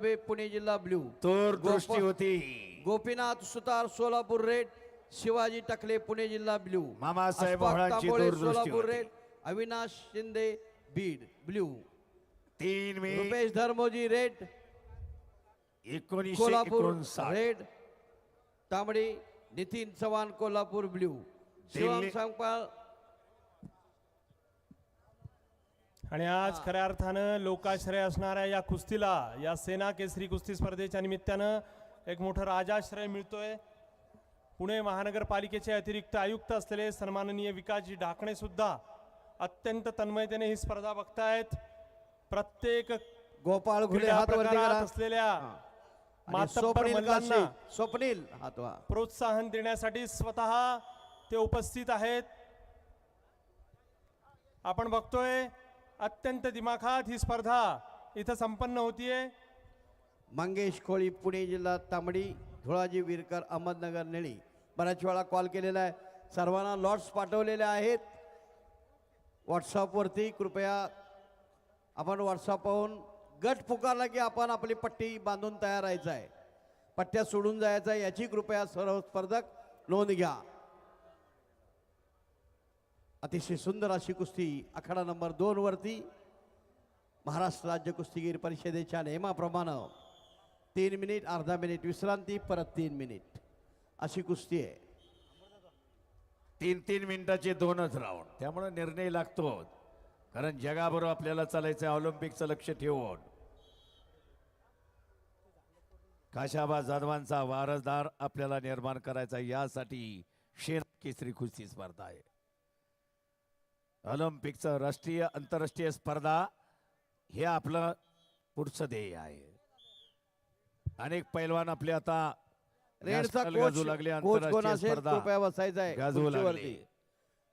पुणे जिल्हा ब्ल्यू तोर गोप- होती. गोपीनाथ सुतार सोलापूर रेड शिवाजी टकले पुणे जिल्हा blue Mamasaheb Solapur. Red Avinash Shinde Beed blue तीन मे रुपेश धर्मोजी रेड कोल्हापूर रेड तांबडी नितीन चव्हाण कोल्हापूर ब्ल्यू शिवम सांगपाळ आणि आज खऱ्या अर्थानं लोकाश्रय असणाऱ्या या कुस्तीला या सेना केसरी कुस्ती स्पर्धेच्या निमित्तानं एक मोठं राजाश्रय मिळतोय. पुणे महानगरपालिकेचे अतिरिक्त आयुक्त असलेले सन्माननीय विकासजी ढाकणे सुद्धा अत्यंत तन्मयतेने ही स्पर्धा बघतायत. प्रत्येक गोपाळ घुले असलेल्या स्वप्नील प्रोत्साहन देण्यासाठी स्वतः ते उपस्थित आहेत. आपण बघतोय अत्यंत दिमाखात ही स्पर्धा इथं संपन्न होतीये. मंगेश कोळी पुणे जिल्हा तांबडी धुळाजी विरकर अहमदनगर नेळी. बऱ्याच वेळा कॉल केलेला आहे. सर्वांना लॉट्स पाठवलेले आहेत. व्हॉट्सअपवरती कृपया आपण व्हॉट्सअप पाहून गट पुकारला की आपण आपली पट्टी बांधून तयार राहायचं आहे. पट्ट्या सोडून जायचं आहे याची कृपया सर्व स्पर्धक नोंद घ्या. अतिशय सुंदर अशी कुस्ती आखाडा नंबर दोनवरती महाराष्ट्र राज्य कुस्तीगीर परिषदेच्या नियमाप्रमाणे तीन मिनिट अर्धा मिनिट विश्रांती परत तीन मिनिट. अशी कुस्ती आहे. तीन तीन मिनिटाचे दोनच राऊंड त्यामुळे निर्णय लागतो. कारण जगाबरोबर आपल्याला चालायचं आहे ऑलिम्पिकचं लक्ष ठेवून. काशाबा जाधवांचा वारसदार आपल्याला निर्माण करायचा यासाठी शेर केसरी कुस्ती स्पर्धा आहे. ऑलिम्पिकचं राष्ट्रीय आंतरराष्ट्रीय स्पर्धा हे आपलं पुढचं ध्येय आहे. अनेक पैलवान आपले आता रेडचा गाजू लागले आंतरराष्ट्रीय स्पर्धा बसायचा आहे. लागले.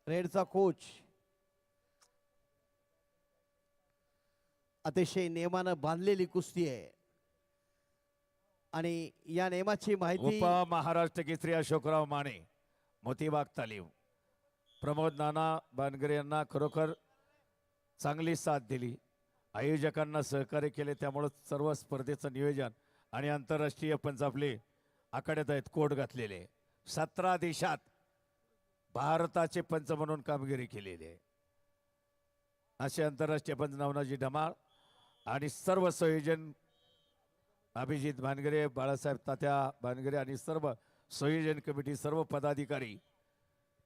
रेडचा कोच अतिशय नियमानं बांधलेली कुस्ती आहे. आणि या नियमाची माहिती महाराष्ट्र केसरी अशोकराव माने मोतीबाग तालीम. प्रमोद नाना बानगरे यांना खरोखर चांगली साथ दिली. आयोजकांना सहकार्य केले त्यामुळं सर्व स्पर्धेचं नियोजन आणि आंतरराष्ट्रीय पंच आपले आखाड्यात आहेत कोट घातलेले. सतरा देशात भारताचे पंच म्हणून कामगिरी केलेली आहे. असे आंतरराष्ट्रीय पंच नवनाजी ढमाळ आणि सर्व संयोजन अभिजित भानगरे बाळासाहेब तात्या भानगरे आणि सर्व संयोजन कमिटी सर्व पदाधिकारी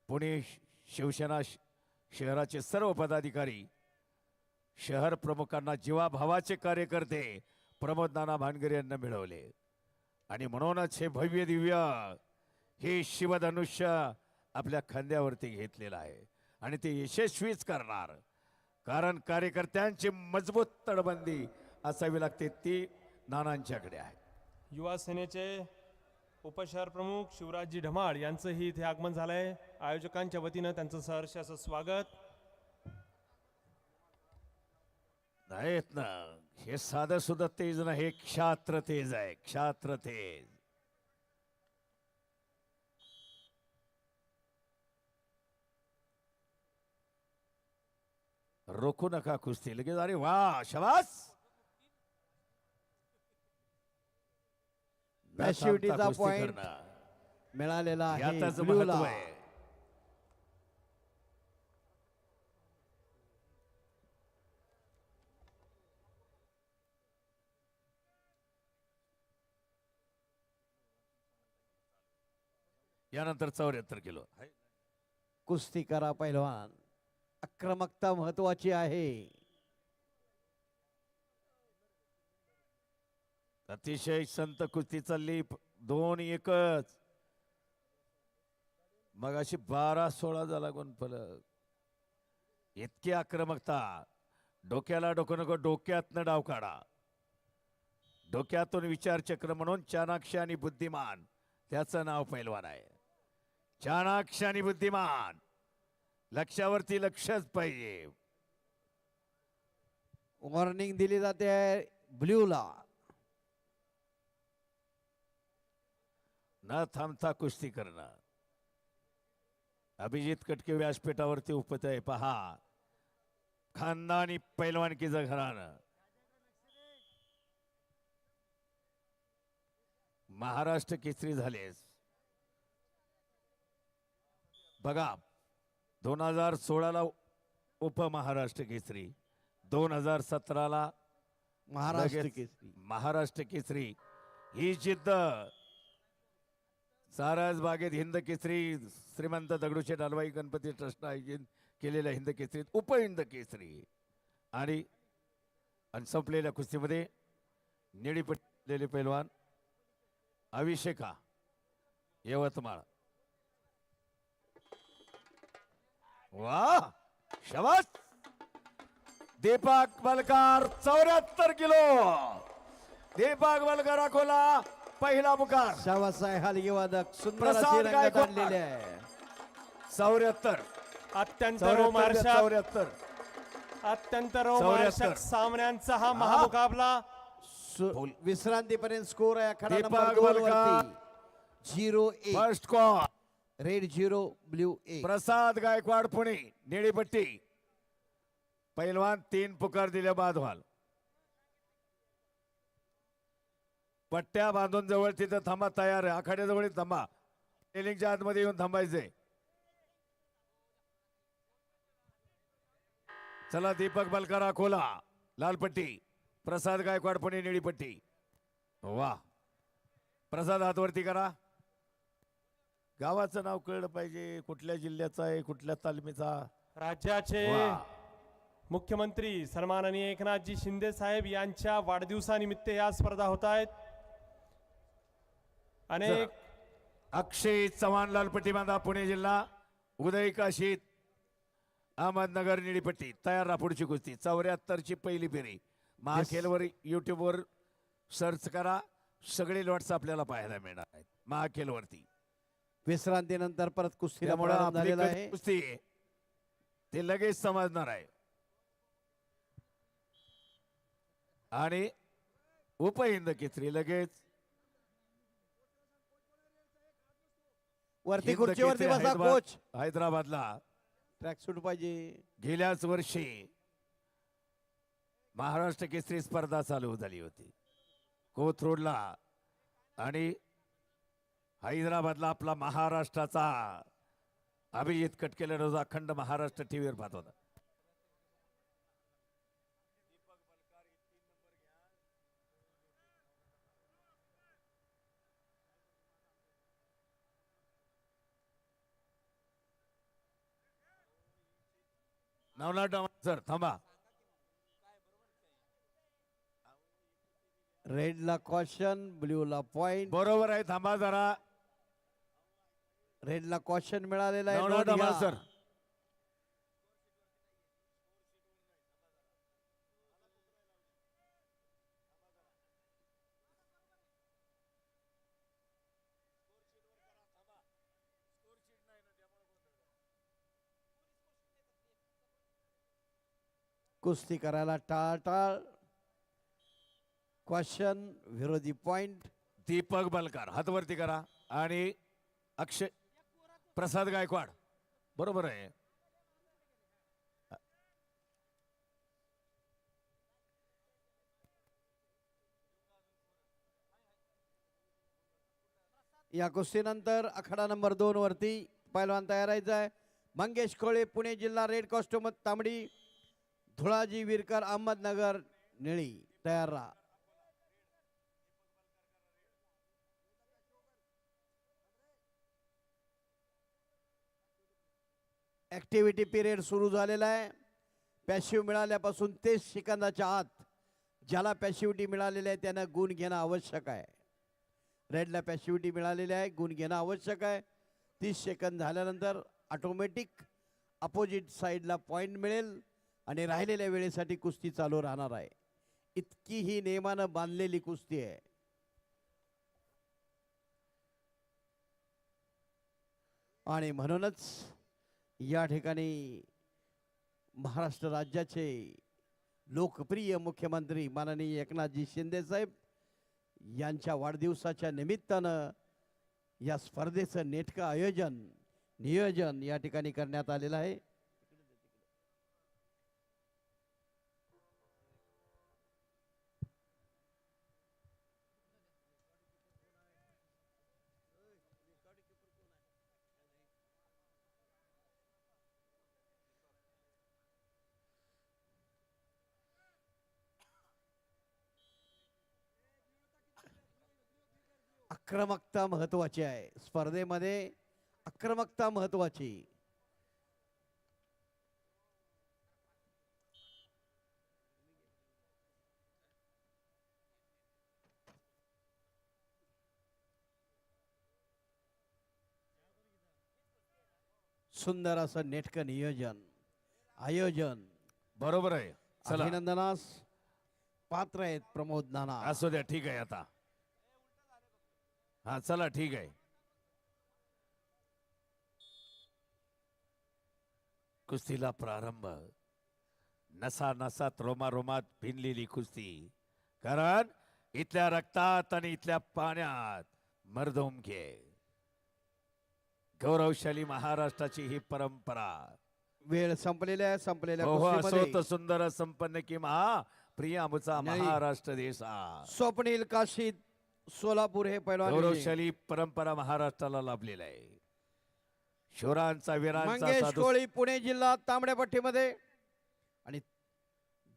पुणे शिवसेना शहराचे सर्व पदाधिकारी शहर प्रमुखांना जीवाभावाचे कार्यकर्ते प्रमोद नाना भानगरे यांना मिळवले. आणि म्हणूनच हे भव्य दिव्य हे शिवधनुष्य आपल्या खांद्यावरती घेतलेलं आहे. आणि ते यशस्वीच करणार. कारण कार्यकर्त्यांची मजबूत तडबंदी असावी लागते ती नानांच्याकडे आहे. युवा सेनेचे उपशहर प्रमुख शिवराजजी ढमाळ यांचंही इथे आगमन झालंय. आयोजकांच्या वतीनं त्यांचं सहर्ष असं स्वागत. नाहीत ना. हे साधं सुद्धा तेज ना हे क्षात्र तेज आहे क्षात्र तेज. रोखू नका कुस्ती लगेच अरे वा शबास! मिळालेला आहे ब्ल्यूला. यानंतर चौऱ्याहत्तर किलो. कुस्ती करा पैलवान. आक्रमकता महत्वाची आहे. अतिशय संत कुस्ती चालली दोन एकच. मग अशी बारा सोळा झाला कोण फलक. इतकी आक्रमकता. डोक्याला डोकं नको डोक्यातनं डाव काढा. डोक्यातून विचारचक्र म्हणून चाणाक्ष आणि बुद्धिमान त्याचं नाव पैलवान आहे. चाणाक्ष आणि बुद्धिमान लक्षावरती लक्षच पाहिजे. वॉर्निंग दिली जाते ब्ल्यूला. न थांबता कुस्ती करणं. अभिजित कटके व्यासपीठावरती उपत आहे. पहा. खानदानी पैलवानकीचं घराणं. महाराष्ट्र केसरी झालेस बघा. दोन हजार सोळाला उपमहाराष्ट्र केसरी. दोन हजार सतराला महाराष्ट्र केसरी. महाराष्ट्र केसरी. ही जिद्द सारस बागेत हिंद केसरी श्रीमंत दगडूशेठ हलवाई गणपती ट्रस्ट आयोजित केलेल्या हिंद केसरीत उपहिंद केसरी. आणि आणि संपलेल्या कुस्तीमध्ये निळी पटलेले पैलवान अभिषेका यवतमाळ. वा शबास! दीपक बलकार चौऱ्याहत्तर किलो. दीपक बलकर अकोला पहिला शाबासाय हलगी वादक सुंदर प्रसाद गायकवाड. आणलेले आहे. चौऱ्याहत्तर. अत्यंत रोमार्शक चौऱ्याहत्तर. अत्यंत रोमार्शक. सामन्यांचा हा महामुकाबला. सु- बोल. विश्रांतीपर्यंत स्कोर आहे. दीपक नंबर दोन बलकार. वरती. झिरो एक. First call red zero blue एक. प्रसाद गायकवाड पुणे निळीपट्टी. पैलवान तीन पुकार दिल्या बाद व्हाल. पट्ट्या बांधून जवळ तिथं थांबा तयार आहे. आखाड्याजवळ थांबा. रेलिंगच्या आतमध्ये येऊन थांबायचे चला दीपक बलकर अकोला लालपट्टी. प्रसाद गायकवाड पुणे निळीपट्टी. वा. प्रसाद हातवरती करा. गावाचं नाव कळलं पाहिजे. कुठल्या जिल्ह्याचा आहे कुठल्या तालमीचा? राज्याचे. मुख्यमंत्री सन्माननीय एकनाथजी शिंदे साहेब यांच्या वाढदिवसानिमित्त या स्पर्धा होत आहेत. अनेक अक्षय चव्हाण लालपट्टी बांधा पुणे जिल्हा उदय काशीत अहमदनगर निळीपट्टी तयार राहा पुढची कुस्ती चौऱ्याहत्तरची पहिली फेरी. महाखेलवर युट्यूबवर सर्च करा सगळे लॉट्स आपल्याला पाहायला मिळणार आहेत. महाखेलवरती. विश्रांतीनंतर परत कुस्तीला त्यामुळे प्रारंभ आपली झालेला कधी आहे. कुस्ती आहे, ते लगेच समजणार आहे. आणि उपहिंद केसरी लगेच. वरती खुर्चीवरती बसा हैदराबाद- कोच. हैदराबादला ट्रॅक सूट पाहिजे. गेल्याच वर्षी महाराष्ट्र केसरी स्पर्धा चालू झाली होती. कोथरूडला आणि हैदराबादला आपला महाराष्ट्राचा अभिजित कटकेला रोज अखंड महाराष्ट्र टीव्हीवर पाहत होता. नवनाथ सर थांबा. रेडला कॉशन ब्ल्यूला पॉइंट बरोबर आहे थांबा जरा. रेडला कॉशन मिळालेला आहे नवनाथ. सर. कुस्ती करायला टाळटाळ. क्वेश्चन विरोधी पॉइंट दीपक बलकार हातवरती करा. आणि अक्षय प्रसाद गायकवाड. बरोबर आहे. या कुस्तीनंतर आखाडा नंबर दोन वरती पैलवान तयार आहे. मंगेश कोळे पुणे जिल्हा रेड कॉस्ट्युम तांबडी. धुळाजी विरकर अहमदनगर निळी तयार राहा. ऍक्टिव्हिटी पिरियड सुरू झालेला आहे. पॅशिव्ह मिळाल्यापासून तेच सेकंदाच्या आत ज्याला पॅशिव्हिटी मिळालेली आहे त्यांना गुण घेणं आवश्यक आहे. रेडला पॅशिव्हिटी मिळालेली आहे गुण घेणं आवश्यक आहे. तीस सेकंद झाल्यानंतर ऑटोमॅटिक अपोजिट साईडला पॉईंट मिळेल. आणि राहिलेल्या वेळेसाठी कुस्ती चालू राहणार आहे. इतकी ही नियमानं बांधलेली कुस्ती आहे. आणि म्हणूनच या ठिकाणी महाराष्ट्र राज्याचे लोकप्रिय मुख्यमंत्री माननीय एकनाथजी शिंदेसाहेब यांच्या वाढदिवसाच्या निमित्तानं या स्पर्धेचं नेटकं आयोजन नियोजन या ठिकाणी करण्यात आलेलं आहे. आक्रमकता महत्वाची आहे. स्पर्धेमध्ये आक्रमकता महत्वाची. सुंदर असं नेटकं नियोजन. आयोजन. बरोबर आहे. चला. अभिनंदनास. पात्र आहेत प्रमोद नाना. असू द्या ठीक आहे आता. हा चला ठीक आहे. कुस्तीला प्रारंभ. नसा नसात रोमारोमात भिनलेली कुस्ती. कारण इथल्या रक्तात आणि इथल्या पाण्यात मर्दोमके गौरवशाली महाराष्ट्राची ही परंपरा. वेळ संपलेल्या संपलेल्या हो हो कुस्तीमध्ये. असोत सुंदर संपन्न की महा प्रिय आमचा नाही. महाराष्ट्र देश हा. स्वप्नील काशीद सोलापूर हे पैलवान. गौरवशाली परंपरा महाराष्ट्राला लाभलेला आहे शोरांचा वीरांचा मंगेश साधू कोळी पुणे जिल्हा तांबड्या पट्टीमध्ये आणि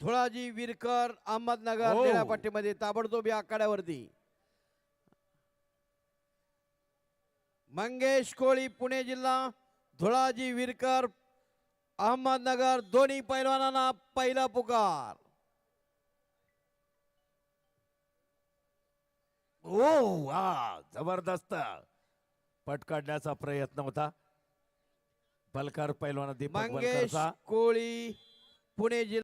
धुळाजी विरकर अहमदनगर हो. पट्टीमध्ये ताबडतोब या आखाड्यावरती मंगेश कोळी पुणे जिल्हा धुळाजी विरकर अहमदनगर दोन्ही पैलवानांना पहिला पुकार ओ वा जबरदस्त. पट काढण्याचा प्रयत्न होता. बलकार पैलवाना दीपक मंगेश बलकरचा कोळी पुणे जिल्हा